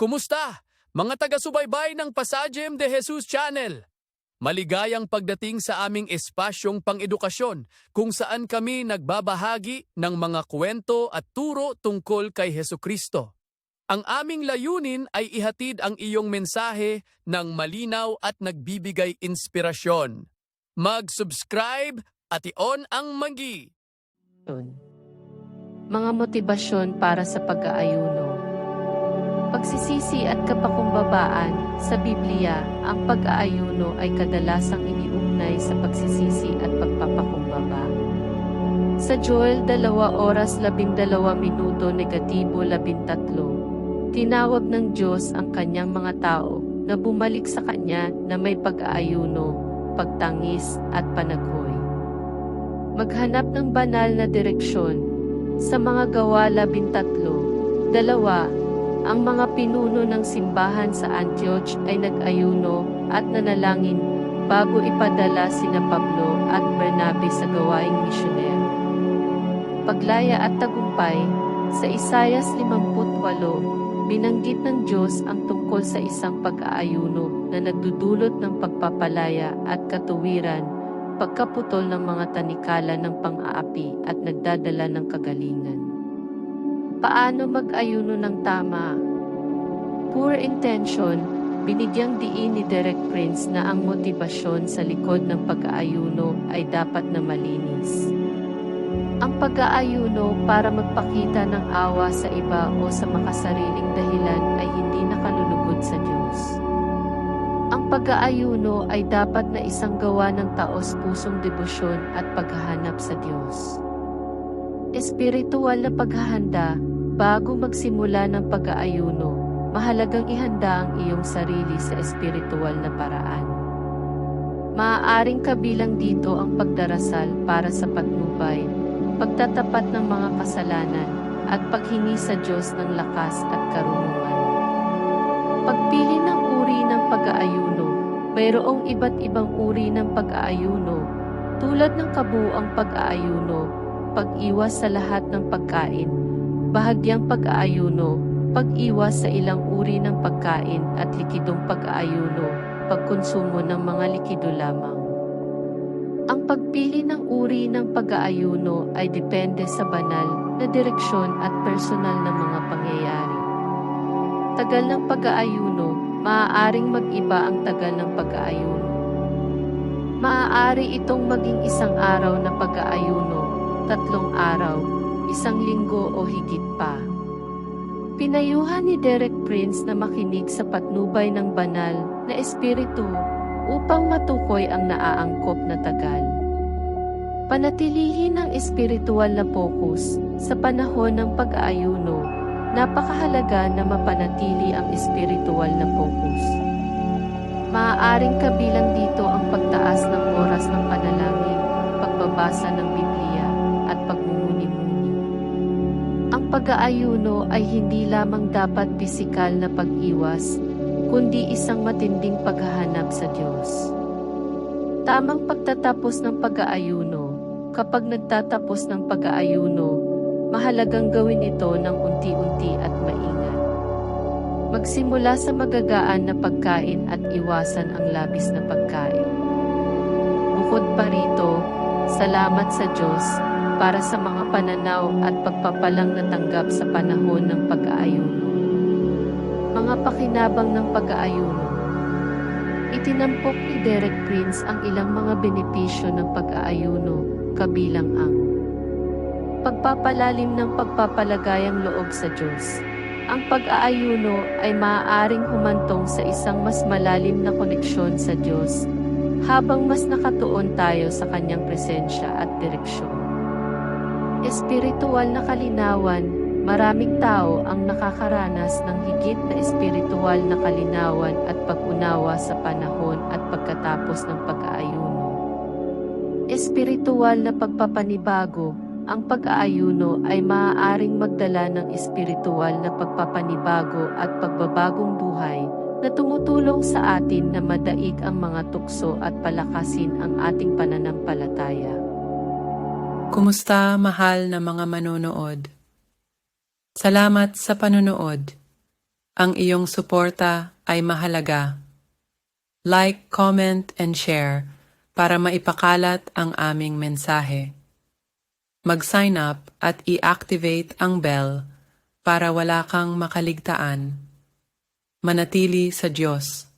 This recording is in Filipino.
Kumusta? Mga taga-subaybay ng Pasajem de Jesus Channel. Maligayang pagdating sa aming espasyong pang-edukasyon kung saan kami nagbabahagi ng mga kwento at turo tungkol kay Heso Kristo. Ang aming layunin ay ihatid ang iyong mensahe ng malinaw at nagbibigay inspirasyon. Mag-subscribe at i-on ang magi. Mga motibasyon para sa pag-aayuno. Pagsisisi at kapakumbabaan sa Biblia, ang pag-aayuno ay kadalasang iniugnay sa pagsisisi at pagpapakumbaba. Sa Joel 2 oras 12 minuto negatibo 13, tinawag ng Diyos ang kanyang mga tao na bumalik sa kanya na may pag-aayuno, pagtangis at panaghoy. Maghanap ng banal na direksyon sa mga gawa 13, dalawa, ang mga pinuno ng simbahan sa Antioch ay nag-ayuno at nanalangin bago ipadala sina Pablo at Bernabe sa gawaing misyonero. Paglaya at tagumpay, sa Isayas 58, binanggit ng Diyos ang tungkol sa isang pag-aayuno na nagdudulot ng pagpapalaya at katuwiran, pagkaputol ng mga tanikala ng pang-aapi at nagdadala ng kagalingan. Paano mag-ayuno ng tama? Poor intention, binigyang diin ni Derek Prince na ang motibasyon sa likod ng pag-aayuno ay dapat na malinis. Ang pag-aayuno para magpakita ng awa sa iba o sa makasariling dahilan ay hindi nakalulugod sa Diyos. Ang pag-aayuno ay dapat na isang gawa ng taos pusong debosyon at paghahanap sa Diyos. Espiritual na paghahanda, bago magsimula ng pag-aayuno, mahalagang ihanda ang iyong sarili sa espiritual na paraan. Maaaring kabilang dito ang pagdarasal para sa patnubay, pagtatapat ng mga kasalanan, at paghingi sa Diyos ng lakas at karunungan. Pagpili ng uri ng pag-aayuno, mayroong iba't ibang uri ng pag-aayuno, tulad ng kabuang pag-aayuno, pag-iwas sa lahat ng pagkain, bahagyang pag-aayuno, pag-iwas sa ilang uri ng pagkain at likidong pag-aayuno, pagkonsumo ng mga likido lamang. Ang pagpili ng uri ng pag-aayuno ay depende sa banal na direksyon at personal na mga pangyayari. Tagal ng pag-aayuno, maaaring mag-iba ang tagal ng pag-aayuno. Maaari itong maging isang araw na pag-aayuno, tatlong araw, isang linggo o higit pa. Pinayuhan ni Derek Prince na makinig sa patnubay ng banal na espiritu upang matukoy ang naaangkop na tagal. Panatilihin ang espiritual na focus sa panahon ng pag-aayuno. Napakahalaga na mapanatili ang espiritual na focus. Maaaring kabilang dito ang pagtaas ng oras ng panalangin, pagbabasa ng Biblia, pag-aayuno ay hindi lamang dapat pisikal na pag-iwas, kundi isang matinding paghahanap sa Diyos. Tamang pagtatapos ng pag-aayuno, kapag nagtatapos ng pag-aayuno, mahalagang gawin ito ng unti-unti at maingat. Magsimula sa magagaan na pagkain at iwasan ang labis na pagkain. Bukod pa rito, salamat sa Diyos para sa mga pananaw at pagpapalang natanggap sa panahon ng pag-aayuno. Mga pakinabang ng pag-aayuno. Itinampok ni Derek Prince ang ilang mga benepisyo ng pag-aayuno, kabilang ang pagpapalalim ng pagpapalagayang loob sa Diyos. Ang pag-aayuno ay maaaring humantong sa isang mas malalim na koneksyon sa Diyos, habang mas nakatuon tayo sa Kanyang presensya at direksyon. Espiritual na kalinawan, maraming tao ang nakakaranas ng higit na espiritual na kalinawan at pag-unawa sa panahon at pagkatapos ng pag-aayuno. Espiritual na pagpapanibago, ang pag-aayuno ay maaaring magdala ng espiritual na pagpapanibago at pagbabagong buhay na tumutulong sa atin na madaig ang mga tukso at palakasin ang ating pananampalataya. Kumusta mahal na mga manonood? Salamat sa panonood. Ang iyong suporta ay mahalaga. Like, comment, and share para maipakalat ang aming mensahe. Mag-sign up at i-activate ang bell para wala kang makaligtaan. Manatili sa Diyos.